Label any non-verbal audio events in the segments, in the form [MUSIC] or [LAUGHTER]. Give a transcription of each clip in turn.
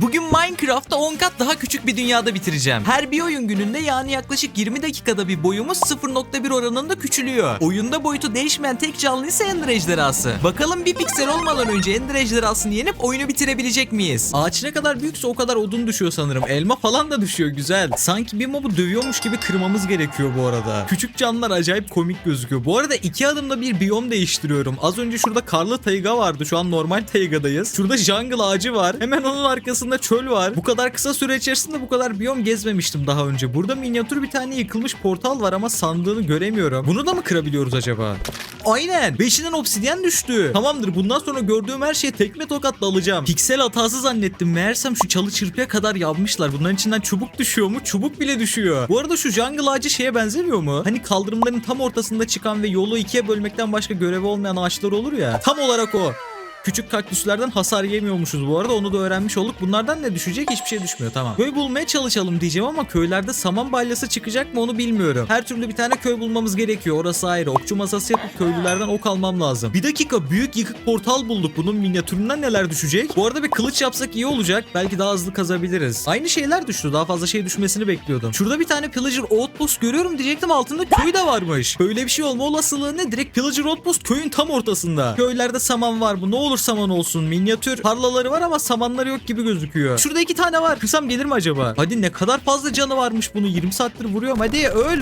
무균마 Minecraft'ta 10 kat daha küçük bir dünyada bitireceğim. Her bir oyun gününde yani yaklaşık 20 dakikada bir boyumuz 0.1 oranında küçülüyor. Oyunda boyutu değişmeyen tek canlı ise Ender ejderhası. Bakalım bir piksel olmadan önce Ender ejderhasını yenip oyunu bitirebilecek miyiz? Ağaç ne kadar büyükse o kadar odun düşüyor sanırım. Elma falan da düşüyor güzel. Sanki bir mobu dövüyormuş gibi kırmamız gerekiyor bu arada. Küçük canlılar acayip komik gözüküyor. Bu arada iki adımda bir biyom değiştiriyorum. Az önce şurada karlı tayga vardı. Şu an normal taygadayız. Şurada jungle ağacı var. Hemen onun arkasında çöl var. Bu kadar kısa süre içerisinde bu kadar biyom gezmemiştim daha önce. Burada minyatür bir tane yıkılmış portal var ama sandığını göremiyorum. Bunu da mı kırabiliyoruz acaba? Aynen. Beşinden obsidyen düştü. Tamamdır. Bundan sonra gördüğüm her şeye tekme tokatla alacağım. Piksel hatası zannettim. Meğersem şu çalı çırpıya kadar yapmışlar. Bunların içinden çubuk düşüyor mu? Çubuk bile düşüyor. Bu arada şu jungle ağacı şeye benzemiyor mu? Hani kaldırımların tam ortasında çıkan ve yolu ikiye bölmekten başka görevi olmayan ağaçlar olur ya. Tam olarak o. Küçük kaktüslerden hasar yemiyormuşuz bu arada onu da öğrenmiş olduk. Bunlardan ne düşecek? Hiçbir şey düşmüyor tamam. Köy bulmaya çalışalım diyeceğim ama köylerde saman balyası çıkacak mı onu bilmiyorum. Her türlü bir tane köy bulmamız gerekiyor. Orası ayrı. Okçu masası yapıp köylülerden ok almam lazım. Bir dakika büyük yıkık portal bulduk. Bunun minyatüründen neler düşecek? Bu arada bir kılıç yapsak iyi olacak. Belki daha hızlı kazabiliriz. Aynı şeyler düştü. Daha fazla şey düşmesini bekliyordum. Şurada bir tane pillager outpost görüyorum diyecektim. Altında köy de varmış. Böyle bir şey olma olasılığı ne? Direkt pillager outpost köyün tam ortasında. Köylerde saman var bu. Ne olur saman olsun. Minyatür tarlaları var ama samanları yok gibi gözüküyor. Şurada iki tane var. Kırsam gelir mi acaba? Hadi ne kadar fazla canı varmış bunu. 20 saattir vuruyorum. Hadi öl.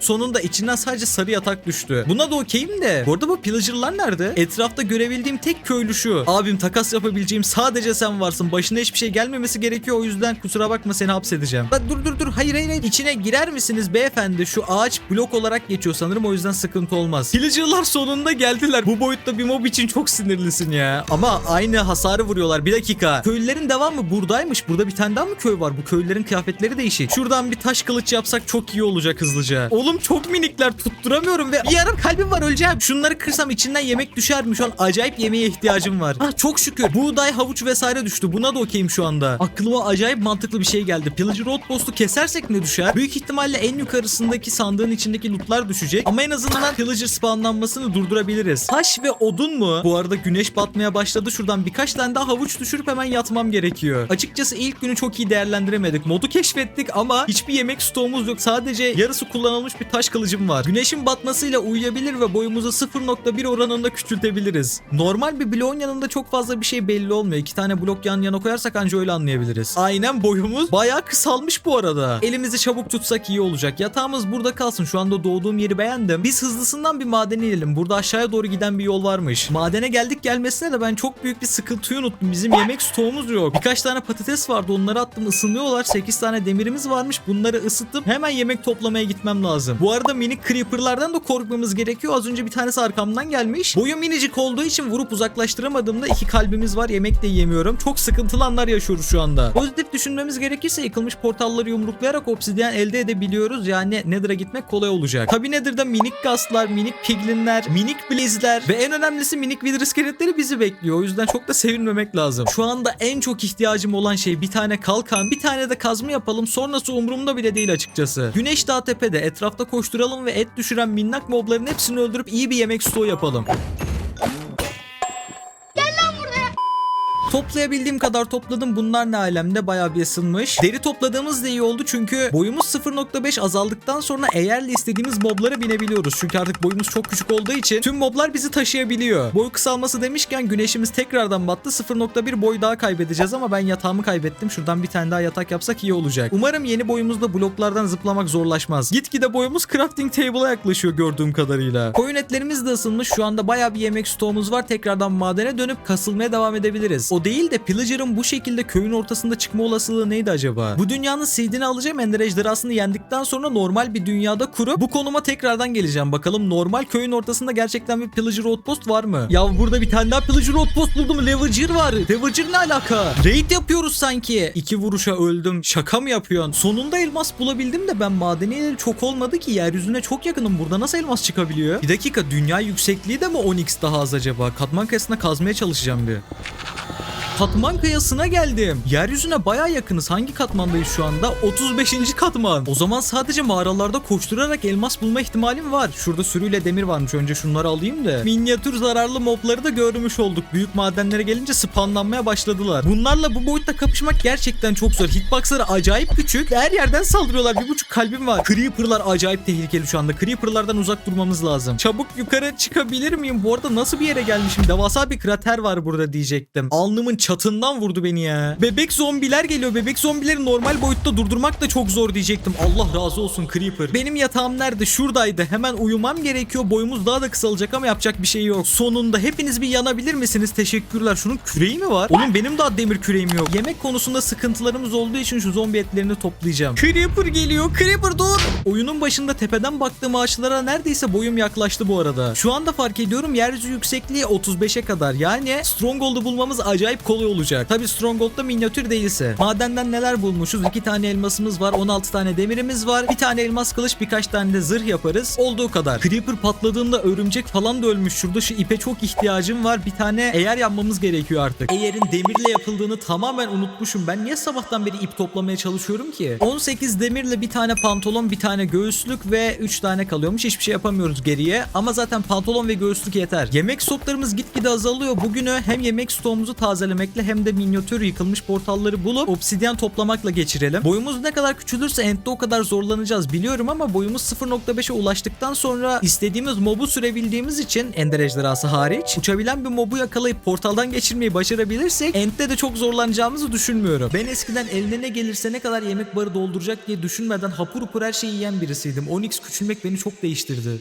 Sonunda içinden sadece sarı yatak düştü. Buna da okeyim de. Bu arada bu pillager'lar nerede? Etrafta görebildiğim tek köylü şu. Abim takas yapabileceğim sadece sen varsın. Başına hiçbir şey gelmemesi gerekiyor. O yüzden kusura bakma seni hapsedeceğim. Bak dur dur dur. Hayır hayır hayır. İçine girer misiniz beyefendi? Şu ağaç blok olarak geçiyor sanırım. O yüzden sıkıntı olmaz. Pillager'lar sonunda geldiler. Bu boyutta bir mob için çok sinirlisin ya. Ama aynı hasarı vuruyorlar. Bir dakika. Köylülerin devamı buradaymış. Burada bir tane daha mı köy var? Bu köylülerin kıyafetleri değişik. Şuradan bir taş kılıç yapsak çok iyi olacak hızlıca. Oğlum çok minikler tutturamıyorum ve bir yarım kalbim var öleceğim. Şunları kırsam içinden yemek düşer mi? Şu an acayip yemeğe ihtiyacım var. Ah çok şükür. Buğday, havuç vesaire düştü. Buna da okeyim şu anda. Aklıma acayip mantıklı bir şey geldi. Pillager Outpost'u kesersek ne düşer? Büyük ihtimalle en yukarısındaki sandığın içindeki lootlar düşecek. Ama en azından Pillager spawnlanmasını durdurabiliriz. Taş ve odun mu? Bu arada güneş batmaya başladı. Şuradan birkaç tane daha havuç düşürüp hemen yatmam gerekiyor. Açıkçası ilk günü çok iyi değerlendiremedik. Modu keşfettik ama hiçbir yemek stoğumuz yok. Sadece yarısı kullanılmış bir taş kılıcım var. Güneşin batmasıyla uyuyabilir ve boyumuzu 0.1 oranında küçültebiliriz. Normal bir bloğun yanında çok fazla bir şey belli olmuyor. İki tane blok yan yana koyarsak anca öyle anlayabiliriz. Aynen boyumuz bayağı kısalmış bu arada. Elimizi çabuk tutsak iyi olacak. Yatağımız burada kalsın. Şu anda doğduğum yeri beğendim. Biz hızlısından bir madene inelim. Burada aşağıya doğru giden bir yol varmış. Madene geldik gelmesine de ben çok büyük bir sıkıntıyı unuttum. Bizim yemek stoğumuz yok. Birkaç tane patates vardı. Onları attım ısınıyorlar. 8 tane demirimiz varmış. Bunları ısıttım. Hemen yemek toplamaya gitmem lazım. Bu arada minik creeperlardan da korkmamız gerekiyor. Az önce bir tanesi arkamdan gelmiş. Boyu minicik olduğu için vurup uzaklaştıramadığımda iki kalbimiz var. Yemek de yiyemiyorum. Çok sıkıntılı anlar yaşıyoruz şu anda. Pozitif düşünmemiz gerekirse yıkılmış portalları yumruklayarak obsidyen elde edebiliyoruz. Yani Nether'a gitmek kolay olacak. Tabi Nether'da minik gastlar, minik piglinler, minik blizler ve en önemlisi minik wither iskeletleri bizi bekliyor. O yüzden çok da sevinmemek lazım. Şu anda en çok ihtiyacım olan şey bir tane kalkan, bir tane de kazma yapalım. Sonrası umurumda bile değil açıkçası. Güneş daha tepede. Etrafta koşturalım ve et düşüren minnak mobların hepsini öldürüp iyi bir yemek stoğu yapalım. Toplayabildiğim kadar topladım. Bunlar ne alemde bayağı bir ısınmış. Deri topladığımız da iyi oldu çünkü boyumuz 0.5 azaldıktan sonra eğerle istediğimiz moblara binebiliyoruz. Çünkü artık boyumuz çok küçük olduğu için tüm moblar bizi taşıyabiliyor. Boy kısalması demişken güneşimiz tekrardan battı. 0.1 boy daha kaybedeceğiz ama ben yatağımı kaybettim. Şuradan bir tane daha yatak yapsak iyi olacak. Umarım yeni boyumuzda bloklardan zıplamak zorlaşmaz. Gitgide boyumuz crafting table'a yaklaşıyor gördüğüm kadarıyla. Koyun etlerimiz de ısınmış. Şu anda bayağı bir yemek stoğumuz var. Tekrardan madene dönüp kasılmaya devam edebiliriz. O değil de Pillager'ın bu şekilde köyün ortasında çıkma olasılığı neydi acaba? Bu dünyanın seedini alacağım Ender ejderhasını yendikten sonra normal bir dünyada kurup bu konuma tekrardan geleceğim. Bakalım normal köyün ortasında gerçekten bir Pillager outpost var mı? Ya burada bir tane daha Pillager outpost buldum. Levager var. Levager ne alaka? Raid yapıyoruz sanki. İki vuruşa öldüm. Şaka mı yapıyorsun? Sonunda elmas bulabildim de ben madeni çok olmadı ki. Yeryüzüne çok yakınım. Burada nasıl elmas çıkabiliyor? Bir dakika dünya yüksekliği de mi 10x daha az acaba? Katman kayasına kazmaya çalışacağım bir. Katman kıyasına geldim. Yeryüzüne baya yakınız. Hangi katmandayız şu anda? 35. katman. O zaman sadece mağaralarda koşturarak elmas bulma ihtimalim var. Şurada sürüyle demir varmış. Önce şunları alayım da. Minyatür zararlı mobları da görmüş olduk. Büyük madenlere gelince spawnlanmaya başladılar. Bunlarla bu boyutta kapışmak gerçekten çok zor. Hitboxları acayip küçük. Her yerden saldırıyorlar. Bir buçuk kalbim var. Creeper'lar acayip tehlikeli şu anda. Creeper'lardan uzak durmamız lazım. Çabuk yukarı çıkabilir miyim? Bu arada nasıl bir yere gelmişim? Devasa bir krater var burada diyecektim. Alnımın çatından vurdu beni ya. Bebek zombiler geliyor. Bebek zombileri normal boyutta durdurmak da çok zor diyecektim. Allah razı olsun Creeper. Benim yatağım nerede? Şuradaydı. Hemen uyumam gerekiyor. Boyumuz daha da kısalacak ama yapacak bir şey yok. Sonunda hepiniz bir yanabilir misiniz? Teşekkürler. Şunun küreği mi var? Oğlum benim daha demir küreğim yok. Yemek konusunda sıkıntılarımız olduğu için şu zombi etlerini toplayacağım. Creeper geliyor. Creeper dur. Oyunun başında tepeden baktığım ağaçlara neredeyse boyum yaklaştı bu arada. Şu anda fark ediyorum yeryüzü yüksekliği 35'e kadar. Yani Stronghold'u bulmamız acayip kolay olacak. Tabi Stronghold'da minyatür değilse. Madenden neler bulmuşuz? 2 tane elmasımız var. 16 tane demirimiz var. Bir tane elmas kılıç birkaç tane de zırh yaparız. Olduğu kadar. Creeper patladığında örümcek falan da ölmüş. Şurada şu ipe çok ihtiyacım var. Bir tane eğer yapmamız gerekiyor artık. Eğerin demirle yapıldığını tamamen unutmuşum. Ben niye sabahtan beri ip toplamaya çalışıyorum ki? 18 demirle bir tane pantolon, bir tane göğüslük ve 3 tane kalıyormuş. Hiçbir şey yapamıyoruz geriye. Ama zaten pantolon ve göğüslük yeter. Yemek stoklarımız gitgide azalıyor. Bugünü hem yemek stoğumuzu tazelemekle hem de minyatür yıkılmış portalları bulup obsidyen toplamakla geçirelim. Boyumuz ne kadar küçülürse End'de o kadar zorlanacağız biliyorum ama boyumuz 0.5'e ulaştıktan sonra istediğimiz mobu sürebildiğimiz için Ender ejderhası hariç uçabilen bir mobu yakalayıp portaldan geçirmeyi başarabilirsek End'de de çok zorlanacağımızı düşünmüyorum. Ben eskiden eline ne gelirse ne kadar yemek barı dolduracak diye düşünmeden hapur hapur her şeyi yiyen birisiydim. Onyx küçülmek beni çok değiştirdi.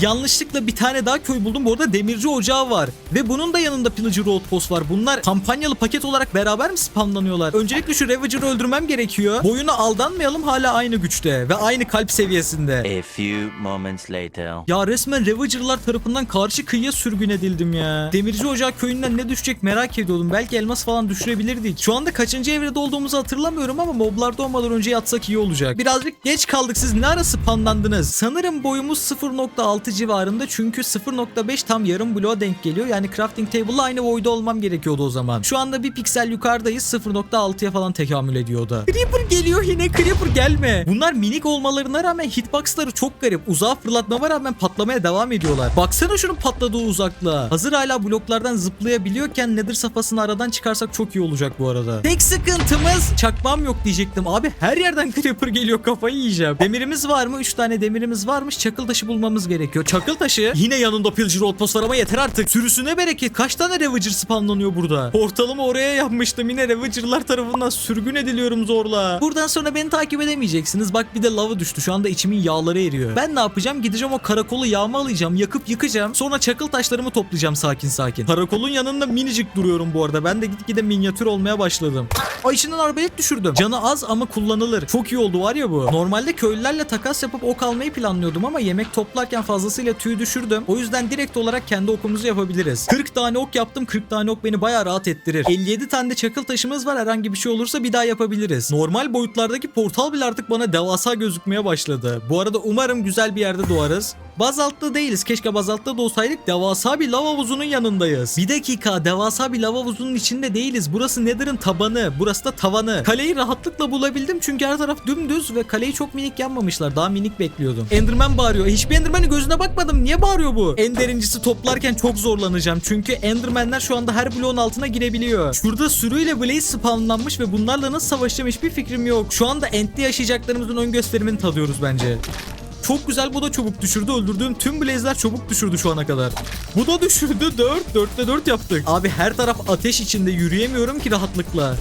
Yanlışlıkla bir tane daha köy buldum. Bu arada demirci ocağı var. Ve bunun da yanında Pillager Outpost var. Bunlar kampanyalı paket olarak beraber mi spamlanıyorlar? Öncelikle şu Ravager'ı öldürmem gerekiyor. Boyuna aldanmayalım hala aynı güçte ve aynı kalp seviyesinde. A few moments later. Ya resmen Ravager'lar tarafından karşı kıyıya sürgün edildim ya. Demirci Ocağı köyünden ne düşecek merak ediyordum. Belki elmas falan düşürebilirdik. Şu anda kaçıncı evrede olduğumuzu hatırlamıyorum ama moblar doğmadan önce yatsak iyi olacak. Birazcık geç kaldık. Siz ne ara spamlandınız? Sanırım boyumuz 0.6 civarında çünkü 0.5 tam yarım bloğa denk geliyor. Yani crafting table'la aynı boyda olmam gerekiyordu o zaman. Şu anda bir piksel yukarıdayız. 0.6'ya falan tekamül ediyor da. Creeper geliyor yine. Creeper gelme. Bunlar minik olmalarına rağmen hitboxları çok garip. Uzağa fırlatmama rağmen patlamaya devam ediyorlar. Baksana şunun patladığı uzaklığa. Hazır hala bloklardan zıplayabiliyorken Nether safhasını aradan çıkarsak çok iyi olacak bu arada. Tek sıkıntımız çakmam yok diyecektim. Abi her yerden [LAUGHS] Creeper geliyor kafayı yiyeceğim. Demirimiz var mı? 3 tane demirimiz varmış. Çakıl taşı bulmamız gerekiyor. Çakıl taşı yine yanında Pillager Outpost var ama yeter artık. Sürüsüne bereket. Kaç tane Ravager spawnlanıyor burada? Portalımı oraya yapmıştım. Yine Ravager'lar tarafından sürgün ediliyorum zorla. Buradan sonra beni takip edemeyeceksiniz. Bak bir de lava düştü. Şu anda içimin yağları eriyor. Ben ne yapacağım? Gideceğim o karakolu yağmalayacağım. Yakıp yıkacağım. Sonra çakıl taşlarımı toplayacağım sakin sakin. Karakolun yanında minicik duruyorum bu arada. Ben de gitgide minyatür olmaya başladım. Ay içinden arbalet düşürdüm. Canı az ama kullanılır. Çok iyi oldu var ya bu. Normalde köylülerle takas yapıp ok almayı planlıyordum ama yemek toplarken fazlasıyla tüy düşürdüm. O yüzden direkt olarak kendi okumuzu yapabiliriz. 40 tane ok yaptım. 40 tane ok beni bayağı rahat ettirir. 57 tane de çakıl taşımız var. Herhangi bir şey olursa bir daha yapabiliriz. Normal boyutlardaki portal bile artık bana devasa gözükmeye başladı. Bu arada umarım güzel bir yerde doğarız. Bazaltta değiliz. Keşke bazaltta da olsaydık. Devasa bir lava havuzunun yanındayız. Bir dakika. Devasa bir lava havuzunun içinde değiliz. Burası Nether'ın tabanı. Burası da tavanı. Kaleyi rahatlıkla bulabildim. Çünkü her taraf dümdüz ve kaleyi çok minik yapmamışlar. Daha minik bekliyordum. Enderman bağırıyor. Hiçbir Enderman'in gözüne bakmadım. Niye bağırıyor bu? Enderincisi toplarken çok zorlanacağım. Çünkü Enderman'ler şu anda her bloğun altına girebiliyor. Şurada sürüyle Blaze spawnlanmış ve bunlarla nasıl savaşacağım hiçbir fikrim yok. Şu anda Ent'te yaşayacaklarımızın ön gösterimini tadıyoruz bence. Çok güzel bu da çubuk düşürdü. Öldürdüğüm tüm blaze'ler çubuk düşürdü şu ana kadar. Bu da düşürdü. 4. 4'te 4 yaptık. Abi her taraf ateş içinde yürüyemiyorum ki rahatlıkla.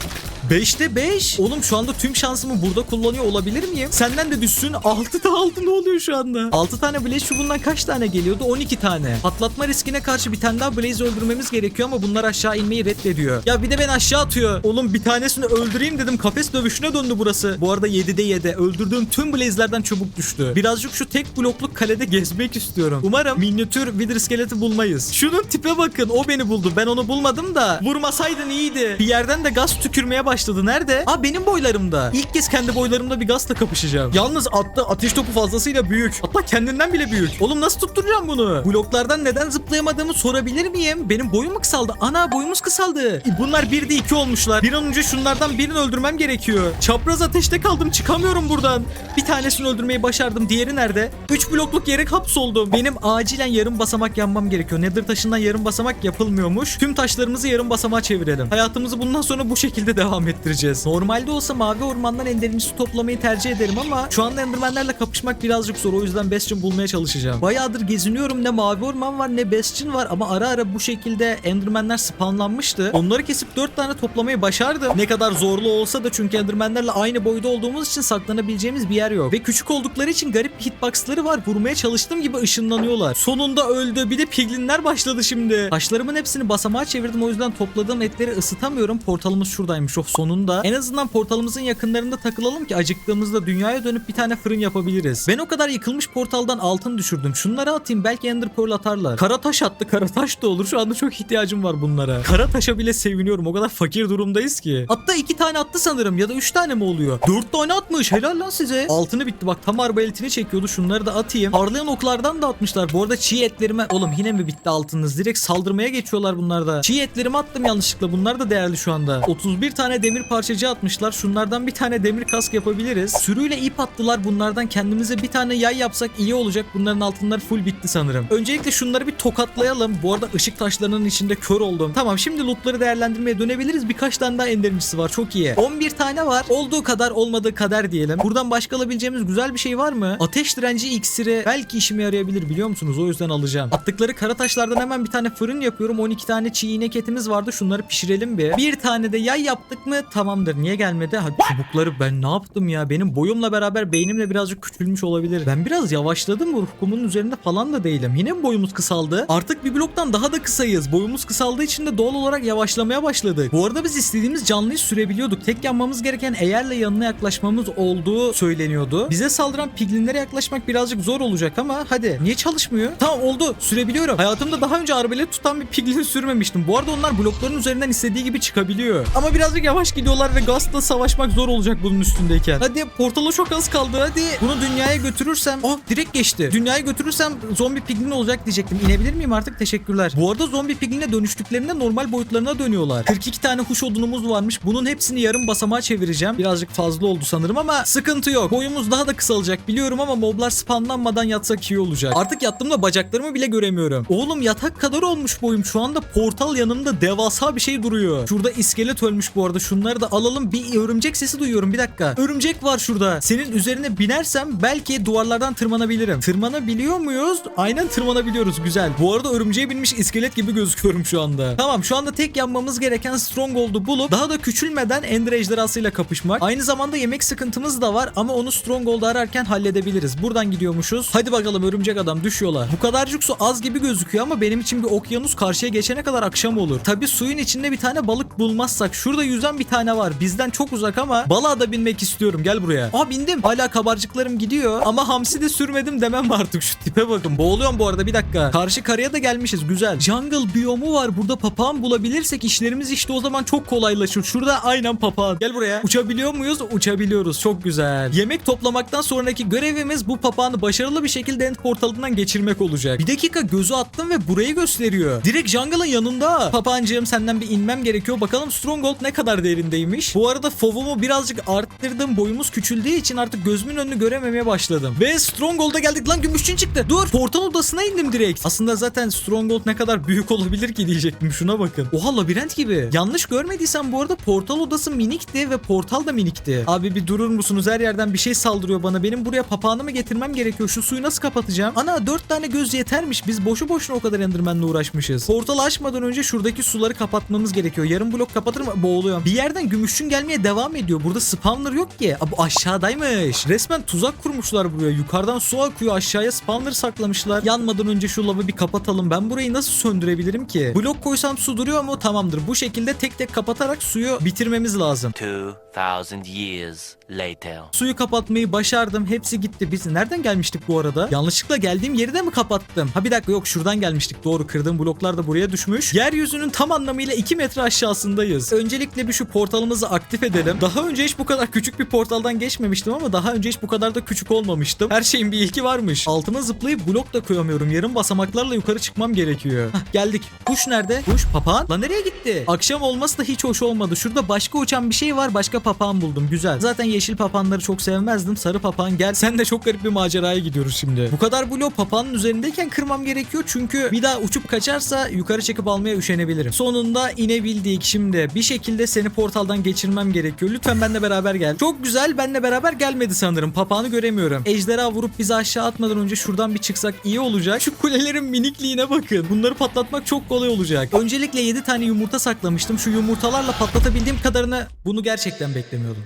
5'te 5. Oğlum şu anda tüm şansımı burada kullanıyor olabilir miyim? Senden de düşsün. 6'da 6 ne oluyor şu anda? 6 tane blaze çubuğundan kaç tane geliyordu? 12 tane. Patlatma riskine karşı bir tane daha blaze öldürmemiz gerekiyor ama bunlar aşağı inmeyi reddediyor. Ya bir de beni aşağı atıyor. Oğlum bir tanesini öldüreyim dedim. Kafes dövüşüne döndü burası. Bu arada 7'de 7. Öldürdüğüm tüm blaze'lerden çubuk düştü. Birazcık şu tek blokluk kalede gezmek istiyorum. Umarım minyatür Wither iskeleti bulmayız. Şunun tipe bakın. O beni buldu. Ben onu bulmadım da. Vurmasaydın iyiydi. Bir yerden de gaz tükürmeye başladı başladı. Nerede? Aa benim boylarımda. İlk kez kendi boylarımda bir gazla kapışacağım. Yalnız attı ateş topu fazlasıyla büyük. Hatta kendinden bile büyük. Oğlum nasıl tutturacağım bunu? Bloklardan neden zıplayamadığımı sorabilir miyim? Benim boyum mu kısaldı? Ana boyumuz kısaldı. E, Bunlar 1'de 2 olmuşlar. Bir an önce şunlardan birini öldürmem gerekiyor. Çapraz ateşte kaldım. Çıkamıyorum buradan. Bir tanesini öldürmeyi başardım. Diğeri nerede? 3 blokluk yere hapsoldum. Benim acilen yarım basamak yanmam gerekiyor. Nether taşından yarım basamak yapılmıyormuş. Tüm taşlarımızı yarım basamağa çevirelim. Hayatımızı bundan sonra bu şekilde devam ettireceğiz. Normalde olsa mavi ormandan enderimizi toplamayı tercih ederim ama şu anda endermenlerle kapışmak birazcık zor. O yüzden Bastion bulmaya çalışacağım. Bayağıdır geziniyorum. Ne mavi orman var ne Bastion var ama ara ara bu şekilde endermenler spawnlanmıştı. Onları kesip 4 tane toplamayı başardım. Ne kadar zorlu olsa da çünkü endermenlerle aynı boyda olduğumuz için saklanabileceğimiz bir yer yok. Ve küçük oldukları için garip hitboxları var. Vurmaya çalıştığım gibi ışınlanıyorlar. Sonunda öldü. Bir de piglinler başladı şimdi. Taşlarımın hepsini basamağa çevirdim. O yüzden topladığım etleri ısıtamıyorum. Portalımız şuradaymış. Oh sonunda. En azından portalımızın yakınlarında takılalım ki acıktığımızda dünyaya dönüp bir tane fırın yapabiliriz. Ben o kadar yıkılmış portaldan altın düşürdüm. Şunları atayım belki Ender Pearl atarlar. Kara taş attı. Kara taş da olur. Şu anda çok ihtiyacım var bunlara. Kara taşa bile seviniyorum. O kadar fakir durumdayız ki. Hatta iki tane attı sanırım ya da üç tane mi oluyor? Dört tane atmış. Helal lan size. Altını bitti bak. Tam arbaletini çekiyordu. Şunları da atayım. Parlayan oklardan da atmışlar. Bu arada çiğ etlerime... Oğlum yine mi bitti altınız? Direkt saldırmaya geçiyorlar bunlar da. Çiğ etlerimi attım yanlışlıkla. Bunlar da değerli şu anda. 31 tane demir parçacı atmışlar. Şunlardan bir tane demir kask yapabiliriz. Sürüyle ip attılar. Bunlardan kendimize bir tane yay yapsak iyi olacak. Bunların altınları full bitti sanırım. Öncelikle şunları bir tokatlayalım. Bu arada ışık taşlarının içinde kör oldum. Tamam şimdi lootları değerlendirmeye dönebiliriz. Birkaç tane daha enderincisi var. Çok iyi. 11 tane var. Olduğu kadar olmadığı kadar diyelim. Buradan başka alabileceğimiz güzel bir şey var mı? Ateş direnci iksiri belki işime yarayabilir biliyor musunuz? O yüzden alacağım. Attıkları kara taşlardan hemen bir tane fırın yapıyorum. 12 tane çiğ inek etimiz vardı. Şunları pişirelim bir. Bir tane de yay yaptık mı tamamdır. Niye gelmedi? Ha, çubukları ben ne yaptım ya? Benim boyumla beraber beynimle birazcık küçülmüş olabilir. Ben biraz yavaşladım. Ruh kumunun üzerinde falan da değilim. Yine mi boyumuz kısaldı? Artık bir bloktan daha da kısayız. Boyumuz kısaldığı için de doğal olarak yavaşlamaya başladık. Bu arada biz istediğimiz canlıyı sürebiliyorduk. Tek yanmamız gereken eğerle yanına yaklaşmamız olduğu söyleniyordu. Bize saldıran piglinlere yaklaşmak birazcık zor olacak ama hadi. Niye çalışmıyor? Tamam oldu. Sürebiliyorum. Hayatımda daha önce arbelet tutan bir piglin sürmemiştim. Bu arada onlar blokların üzerinden istediği gibi çıkabiliyor. Ama birazcık yavaş gidiyorlar ve Gast'la savaşmak zor olacak bunun üstündeyken. Hadi portala çok az kaldı. Hadi. Bunu dünyaya götürürsem... Oh direkt geçti. Dünyaya götürürsem zombi piglin olacak diyecektim. İnebilir miyim artık? Teşekkürler. Bu arada zombi pigline dönüştüklerinde normal boyutlarına dönüyorlar. 42 tane kuş odunumuz varmış. Bunun hepsini yarım basamağa çevireceğim. Birazcık fazla oldu sanırım ama sıkıntı yok. Boyumuz daha da kısalacak biliyorum ama moblar spawnlanmadan yatsak iyi olacak. Artık yattığımda bacaklarımı bile göremiyorum. Oğlum yatak kadar olmuş boyum. Şu anda portal yanımda devasa bir şey duruyor. Şurada iskelet ölmüş bu arada. Şunları da alalım. Bir örümcek sesi duyuyorum. Bir dakika. Örümcek var şurada. Senin üzerine binersem belki duvarlardan tırmanabilirim. Tırmanabiliyor muyuz? Aynen tırmanabiliyoruz. Güzel. Bu arada örümceğe binmiş iskelet gibi gözüküyorum şu anda. Tamam şu anda tek yapmamız gereken Stronghold'u bulup daha da küçülmeden Ender ejderhasıyla kapışmak. Aynı zamanda yemek sıkıntımız da var ama onu Stronghold'u ararken halledebiliriz. Buradan gidiyormuşuz. Hadi bakalım örümcek adam düşüyorlar. Bu kadarcık su az gibi gözüküyor ama benim için bir okyanus karşıya geçene kadar akşam olur. Tabi suyun içinde bir tane balık bulmazsak şurada yüzen bir tane var. Bizden çok uzak ama balığa da binmek istiyorum. Gel buraya. Aa bindim. Hala kabarcıklarım gidiyor ama hamsi de sürmedim demem [LAUGHS] artık. Şu tipe bakın. Boğuluyorum bu arada bir dakika. Karşı karaya da gelmişiz. Güzel. Jungle biyomu var. Burada papağan bulabilirsek işlerimiz işte o zaman çok kolaylaşır. Şurada aynen papağan. Gel buraya. Uçabiliyor muyuz? Uçabiliyoruz. Çok güzel. Yemek toplamaktan sonraki görevimiz bu papağanı başarılı bir şekilde end portalından geçirmek olacak. Bir dakika gözü attım ve burayı gösteriyor. Direkt jungle'ın yanında. Papağancığım senden bir inmem gerekiyor. Bakalım Stronghold ne kadar derindeymiş. Bu arada fovumu birazcık arttırdım. Boyumuz küçüldüğü için artık gözümün önünü görememeye başladım. Ve Stronghold'a geldik. Lan gümüşçün çıktı. Dur. Portal odasına indim direkt. Aslında zaten Stronghold ne kadar büyük olabilir ki diyecektim. Şuna bakın. Oha labirent gibi. Yanlış görmediysem bu arada portal odası minikti ve portal da minikti. Abi bir durur musunuz? Her yerden bir şey saldırıyor bana. Benim buraya papağanımı getirmem gerekiyor. Şu suyu nasıl kapatacağım? Ana dört tane göz yetermiş. Biz boşu boşuna o kadar Enderman'le uğraşmışız. Portalı açmadan önce şuradaki suları kapatmamız gerekiyor. Yarım blok kapatırım boğuluyorum. Bir yerden gümüşçün gelmeye devam ediyor. Burada spawner yok ki. Bu aşağıdaymış. Resmen tuzak kurmuşlar buraya. Yukarıdan su akıyor. Aşağıya spawner saklamışlar. Yanmadan önce şu lavı bir kapatalım. Ben burayı nasıl söndürebilirim ki? Blok koysam su duruyor mu? Tamamdır. Bu şekilde tek tek kapatarak suyu bitirmemiz lazım. 2,000 years later. Suyu kapatmayı başardım. Hepsi gitti. Biz nereden gelmiştik bu arada? Yanlışlıkla geldiğim yeri de mi kapattım? Ha bir dakika yok şuradan gelmiştik. Doğru kırdığım bloklar da buraya düşmüş. Yeryüzünün tam anlamıyla 2 metre aşağısındayız. Öncelikle bir şu portalımızı aktif edelim. Daha önce hiç bu kadar küçük bir portaldan geçmemiştim ama daha önce hiç bu kadar da küçük olmamıştım. Her şeyin bir ilki varmış. Altıma zıplayıp blok da koyamıyorum. Yarım basamaklarla yukarı çıkmam gerekiyor. Hah, geldik. Kuş nerede? Kuş papağan. Lan nereye gitti? Akşam olması da hiç hoş olmadı. Şurada başka uçan bir şey var. Başka papağan buldum. Güzel. Zaten yeşil papağanları çok sevmezdim. Sarı papağan gel. Sen de çok garip bir maceraya gidiyoruz şimdi. Bu kadar blok papağanın üzerindeyken kırmam gerekiyor. Çünkü bir daha uçup kaçarsa yukarı çekip almaya üşenebilirim. Sonunda inebildik şimdi. Bir şekilde seni portaldan geçirmem gerekiyor. Lütfen benimle beraber gel. Çok güzel. Benimle beraber gelmedi sanırım. Papağanı göremiyorum. Ejderha vurup bizi aşağı atmadan önce şuradan bir çıksak iyi olacak. Şu kulelerin minikliğine bakın. Bunları patlatmak çok kolay olacak. Öncelikle 7 tane yumurta saklamıştım. Şu yumurtalarla patlatabildiğim kadarını bunu gerçekten beklemiyordum.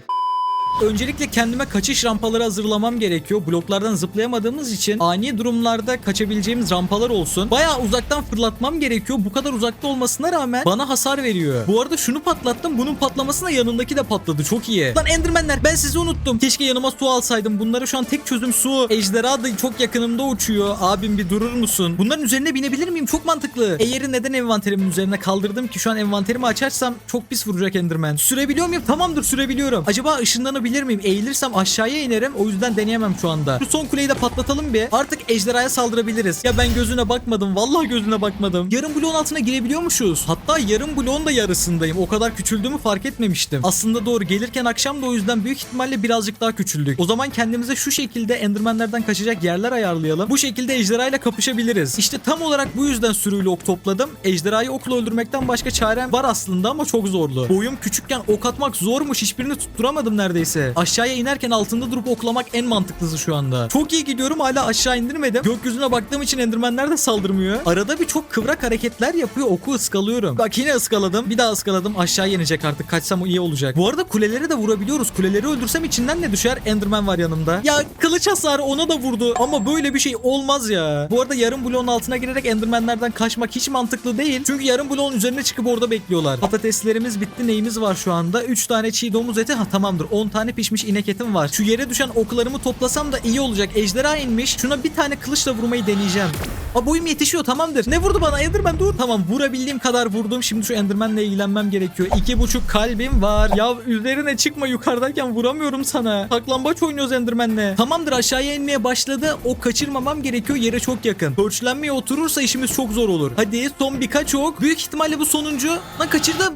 Öncelikle kendime kaçış rampaları hazırlamam gerekiyor. Bloklardan zıplayamadığımız için ani durumlarda kaçabileceğimiz rampalar olsun. Bayağı uzaktan fırlatmam gerekiyor. Bu kadar uzakta olmasına rağmen bana hasar veriyor. Bu arada şunu patlattım. Bunun patlamasına yanındaki de patladı. Çok iyi. Lan Endermenler ben sizi unuttum. Keşke yanıma su alsaydım. Bunlara şu an tek çözüm su. Ejderha da çok yakınımda uçuyor. Abim bir durur musun? Bunların üzerine binebilir miyim? Çok mantıklı. Eğeri neden envanterimin üzerine kaldırdım ki? Şu an envanterimi açarsam çok pis vuracak Enderman. Sürebiliyor muyum? Tamamdır sürebiliyorum. Acaba ışınlanabilir miyim? Eğilirsem aşağıya inerim. O yüzden deneyemem şu anda. Şu son kuleyi de patlatalım bir. Artık ejderhaya saldırabiliriz. Ya ben gözüne bakmadım. Vallahi gözüne bakmadım. Yarım bloğun altına girebiliyormuşuz. Hatta yarım bloğun da yarısındayım. O kadar küçüldüğümü fark etmemiştim. Aslında doğru. Gelirken akşam da o yüzden büyük ihtimalle birazcık daha küçüldük. O zaman kendimize şu şekilde endermenlerden kaçacak yerler ayarlayalım. Bu şekilde ejderhayla kapışabiliriz. İşte tam olarak bu yüzden sürüyle ok topladım. Ejderhayı okla öldürmekten başka çarem var aslında ama çok zorlu. Boyum küçükken ok atmak zormuş. Hiçbirini tutturamadım neredeyse. Aşağıya inerken altında durup oklamak en mantıklısı şu anda. Çok iyi gidiyorum hala aşağı indirmedim. Gökyüzüne baktığım için endermenler de saldırmıyor. Arada bir çok kıvrak hareketler yapıyor. Oku ıskalıyorum. Bak yine ıskaladım. Bir daha ıskaladım. Aşağı inecek artık. Kaçsam iyi olacak. Bu arada kuleleri de vurabiliyoruz. Kuleleri öldürsem içinden ne düşer? Enderman var yanımda. Ya kılıç hasarı ona da vurdu. Ama böyle bir şey olmaz ya. Bu arada yarım bloğun altına girerek endermenlerden kaçmak hiç mantıklı değil. Çünkü yarım bloğun üzerine çıkıp orada bekliyorlar. Patateslerimiz bitti. Neyimiz var şu anda? 3 tane çiğ domuz eti. Ha tamamdır. 10 tane pişmiş inek etim var. Şu yere düşen oklarımı toplasam da iyi olacak. Ejderha inmiş. Şuna bir tane kılıçla vurmayı deneyeceğim. Aa boyum yetişiyor tamamdır. Ne vurdu bana Enderman dur. Tamam vurabildiğim kadar vurdum. Şimdi şu Enderman'le ilgilenmem gerekiyor. İki buçuk kalbim var. Ya üzerine çıkma yukarıdayken vuramıyorum sana. Saklambaç oynuyoruz Enderman'le. Tamamdır aşağıya inmeye başladı. O kaçırmamam gerekiyor. Yere çok yakın. Pörçlenmeye oturursa işimiz çok zor olur. Hadi son birkaç ok. Büyük ihtimalle bu sonuncu. Lan kaçırdım.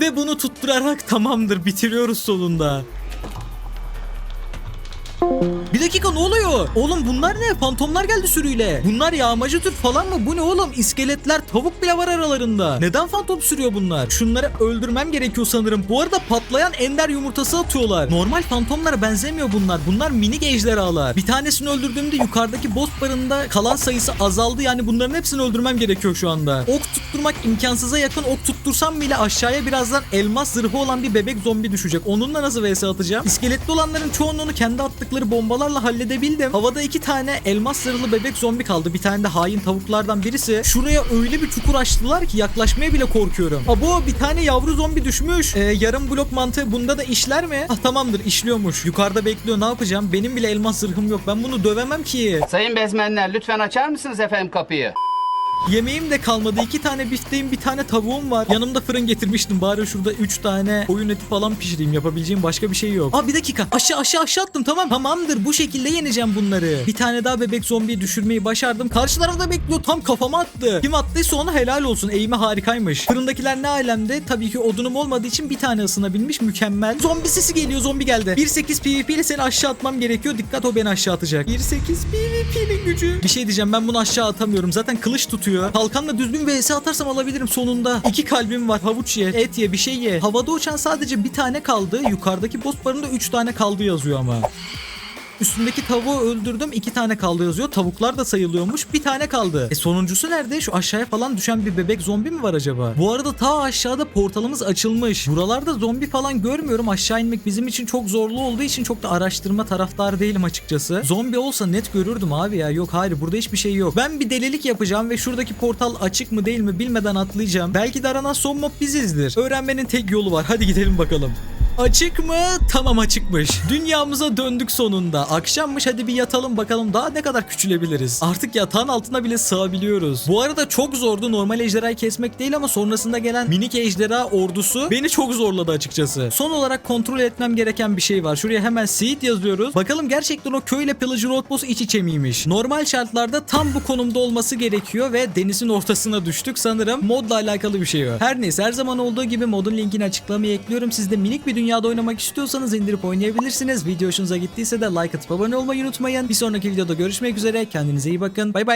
Ve bunu tutturarak tamamdır bitiriyoruz sonunda. Bir dakika ne oluyor? Oğlum bunlar ne? Fantomlar geldi sürüyle. Bunlar yağmacı tür falan mı? Bu ne oğlum? İskeletler, tavuk bile var aralarında. Neden fantom sürüyor bunlar? Şunları öldürmem gerekiyor sanırım. Bu arada patlayan ender yumurtası atıyorlar. Normal fantomlara benzemiyor bunlar. Bunlar minik ejderhalar. Bir tanesini öldürdüğümde yukarıdaki boss barında kalan sayısı azaldı. Yani bunların hepsini öldürmem gerekiyor şu anda. Ok tutturmak imkansıza yakın. Ok tuttursam bile aşağıya birazdan elmas zırhı olan bir bebek zombi düşecek. Onunla nasıl vs atacağım? İskeletli olanların çoğunluğunu kendi attıkları bombalarla halledebildim. Havada iki tane elmas zırhlı bebek zombi kaldı. Bir tane de hain tavuklardan birisi. Şuraya öyle bir çukur açtılar ki yaklaşmaya bile korkuyorum. Abo bir tane yavru zombi düşmüş. Ee, yarım blok mantığı bunda da işler mi? Ah tamamdır işliyormuş. Yukarıda bekliyor ne yapacağım? Benim bile elmas zırhım yok. Ben bunu dövemem ki. Sayın bezmenler lütfen açar mısınız efendim kapıyı? Yemeğim de kalmadı. İki tane bifteğim, bir tane tavuğum var. Yanımda fırın getirmiştim. Bari şurada üç tane koyun eti falan pişireyim. Yapabileceğim başka bir şey yok. Aa bir dakika. Aşağı aşağı aşağı attım. Tamam. Tamamdır. Bu şekilde yeneceğim bunları. Bir tane daha bebek zombiyi düşürmeyi başardım. Karşı tarafta bekliyor. Tam kafama attı. Kim attıysa ona helal olsun. Eğimi harikaymış. Fırındakiler ne alemde? Tabii ki odunum olmadığı için bir tane ısınabilmiş. Mükemmel. Zombi sesi geliyor. Zombi geldi. 1.8 PvP ile seni aşağı atmam gerekiyor. Dikkat o beni aşağı atacak. 1.8 PvP'nin gücü. Bir şey diyeceğim. Ben bunu aşağı atamıyorum. Zaten kılıç tutuyor. Kalkanla düzgün vs atarsam alabilirim sonunda. İki kalbim var. Havuç ye, et ye, bir şey ye. Havada uçan sadece bir tane kaldı. Yukarıdaki boss barında üç tane kaldı yazıyor ama. Üstündeki tavuğu öldürdüm. iki tane kaldı yazıyor. Tavuklar da sayılıyormuş. Bir tane kaldı. E sonuncusu nerede? Şu aşağıya falan düşen bir bebek zombi mi var acaba? Bu arada ta aşağıda portalımız açılmış. Buralarda zombi falan görmüyorum. Aşağı inmek bizim için çok zorlu olduğu için çok da araştırma taraftarı değilim açıkçası. Zombi olsa net görürdüm abi ya. Yok hayır burada hiçbir şey yok. Ben bir delilik yapacağım ve şuradaki portal açık mı değil mi bilmeden atlayacağım. Belki de aranan son mob bizizdir. Öğrenmenin tek yolu var. Hadi gidelim bakalım. Açık mı? Tamam açıkmış. Dünyamıza döndük sonunda. Akşammış hadi bir yatalım bakalım daha ne kadar küçülebiliriz. Artık yatağın altına bile sığabiliyoruz. Bu arada çok zordu normal ejderhayı kesmek değil ama sonrasında gelen minik ejderha ordusu beni çok zorladı açıkçası. Son olarak kontrol etmem gereken bir şey var. Şuraya hemen Seed yazıyoruz. Bakalım gerçekten o köyle Pillager Outpost iç içe miymiş? Normal şartlarda tam bu konumda olması gerekiyor ve denizin ortasına düştük. Sanırım modla alakalı bir şey o. Her neyse her zaman olduğu gibi modun linkini açıklamaya ekliyorum. Siz de minik bir dünyada oynamak istiyorsanız indirip oynayabilirsiniz. Video hoşunuza gittiyse de like atıp abone olmayı unutmayın. Bir sonraki videoda görüşmek üzere. Kendinize iyi bakın. Bay bay.